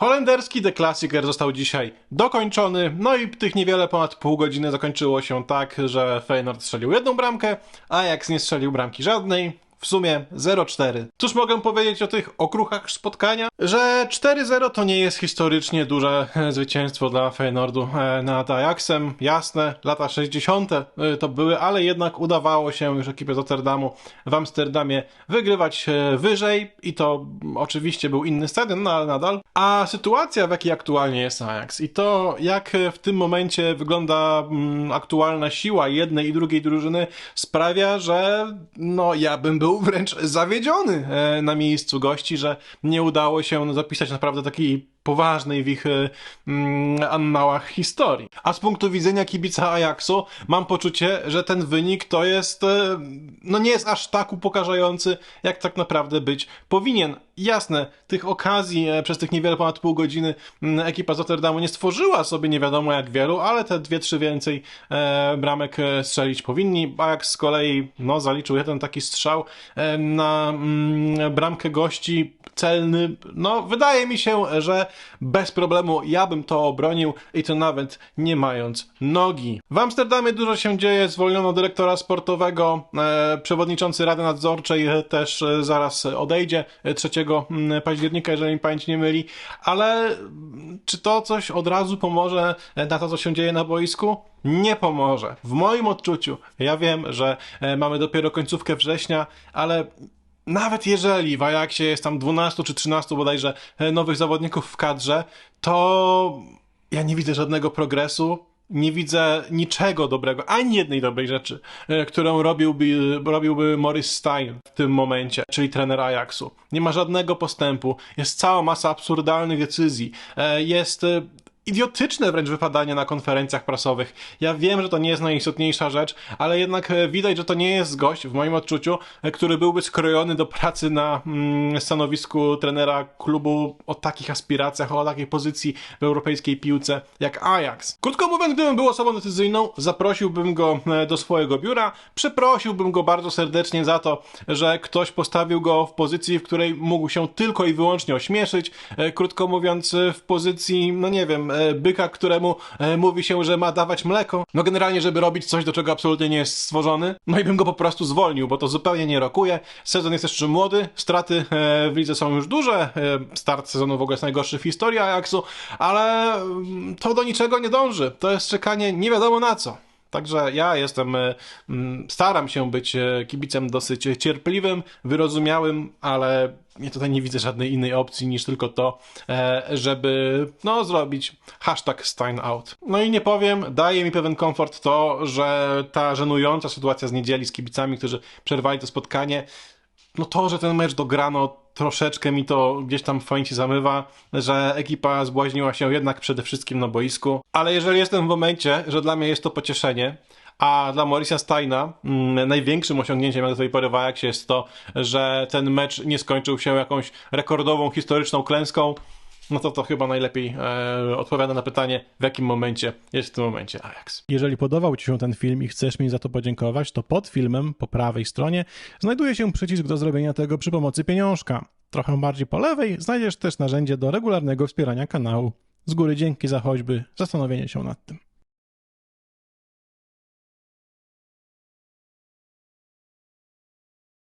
Holenderski The Classicer został dzisiaj dokończony, no i tych niewiele ponad pół godziny zakończyło się tak, że Feyenoord strzelił jedną bramkę, a Ajax nie strzelił bramki żadnej. W sumie 0-4. Cóż mogę powiedzieć o tych okruchach spotkania? Że 4-0 to nie jest historycznie duże e, zwycięstwo dla Feyenoordu e, nad Ajaxem. Jasne, lata 60. e, to były, ale jednak udawało się już ekipie z Rotterdamu w Amsterdamie wygrywać wyżej i to oczywiście był inny stadion, no ale nadal. A sytuacja, w jakiej aktualnie jest Ajax i to, jak w tym momencie wygląda mm, aktualna siła jednej i drugiej drużyny, sprawia, że no ja bym był wręcz zawiedziony e, na miejscu gości, że nie udało się zapisać naprawdę takiej poważnej w ich mm, annałach historii. A z punktu widzenia kibica Ajaxu mam poczucie, że ten wynik to jest, e, no nie jest aż tak upokarzający, jak tak naprawdę być powinien. Jasne, tych okazji e, przez tych niewiele ponad pół godziny mm, ekipa z Rotterdamu nie stworzyła sobie nie wiadomo jak wielu, ale te dwie, trzy więcej e, bramek strzelić powinni. Ajax z kolei no, zaliczył jeden taki strzał na mm, bramkę gości celny. No, wydaje mi się, że bez problemu ja bym to obronił i to nawet nie mając nogi. W Amsterdamie dużo się dzieje, zwolniono dyrektora sportowego, e, przewodniczący Rady Nadzorczej też e, zaraz odejdzie e, 3 mm, października, jeżeli mi pamięć nie myli, ale mm, czy to coś od razu pomoże e, na to, co się dzieje na boisku? Nie pomoże. W moim odczuciu, ja wiem, że e, mamy dopiero końcówkę września, ale nawet jeżeli w Ajaxie jest tam 12 czy 13 bodajże e, nowych zawodników w kadrze, to ja nie widzę żadnego progresu. Nie widzę niczego dobrego, ani jednej dobrej rzeczy, e, którą robiłby, robiłby Morris Stein w tym momencie, czyli trener Ajaxu. Nie ma żadnego postępu, jest cała masa absurdalnych decyzji, e, jest idiotyczne wręcz wypadanie na konferencjach prasowych. Ja wiem, że to nie jest najistotniejsza rzecz, ale jednak e, widać, że to nie jest gość, w moim odczuciu, e, który byłby skrojony do pracy na mm, stanowisku trenera klubu o takich aspiracjach, o takiej pozycji w europejskiej piłce jak Ajax. Krótko mówiąc, gdybym był osobą decyzyjną, zaprosiłbym go e, do swojego biura, przeprosiłbym go bardzo serdecznie za to, że ktoś postawił go w pozycji, w której mógł się tylko i wyłącznie ośmieszyć. Krótko mówiąc, w pozycji, no nie wiem, byka, któremu e, mówi się, że ma dawać mleko. No generalnie, żeby robić coś, do czego absolutnie nie jest stworzony. No i bym go po prostu zwolnił, bo to zupełnie nie rokuje. Sezon jest jeszcze młody, straty e, w lidze są już duże. E, Start sezonu w ogóle jest najgorszy w historii Ajaxu, ale mm, to do niczego nie dąży. To jest czekanie nie wiadomo na co. Także ja jestem, e, mm, staram się być e, kibicem dosyć cierpliwym, wyrozumiałym, ale ja tutaj nie widzę żadnej innej opcji niż tylko to, e, żeby no zrobić hashtag Stein out. No i nie powiem, daje mi pewien komfort to, że ta żenująca sytuacja z niedzieli z kibicami, którzy przerwali to spotkanie, no to, że ten mecz dograno, troszeczkę mi to gdzieś tam w pamięci zamywa, że ekipa zbłaźniła się jednak przede wszystkim na boisku. Ale jeżeli jestem w momencie, że dla mnie jest to pocieszenie, a dla Morisa Steina mm, największym osiągnięciem jak do tej pory w Ajaxie jest to, że ten mecz nie skończył się jakąś rekordową, historyczną klęską, no to to chyba najlepiej e, odpowiada na pytanie, w jakim momencie jest w tym momencie Ajax. Jeżeli podobał Ci się ten film i chcesz mi za to podziękować, to pod filmem po prawej stronie znajduje się przycisk do zrobienia tego przy pomocy pieniążka. Trochę bardziej po lewej znajdziesz też narzędzie do regularnego wspierania kanału. Z góry dzięki za choćby zastanowienie się nad tym.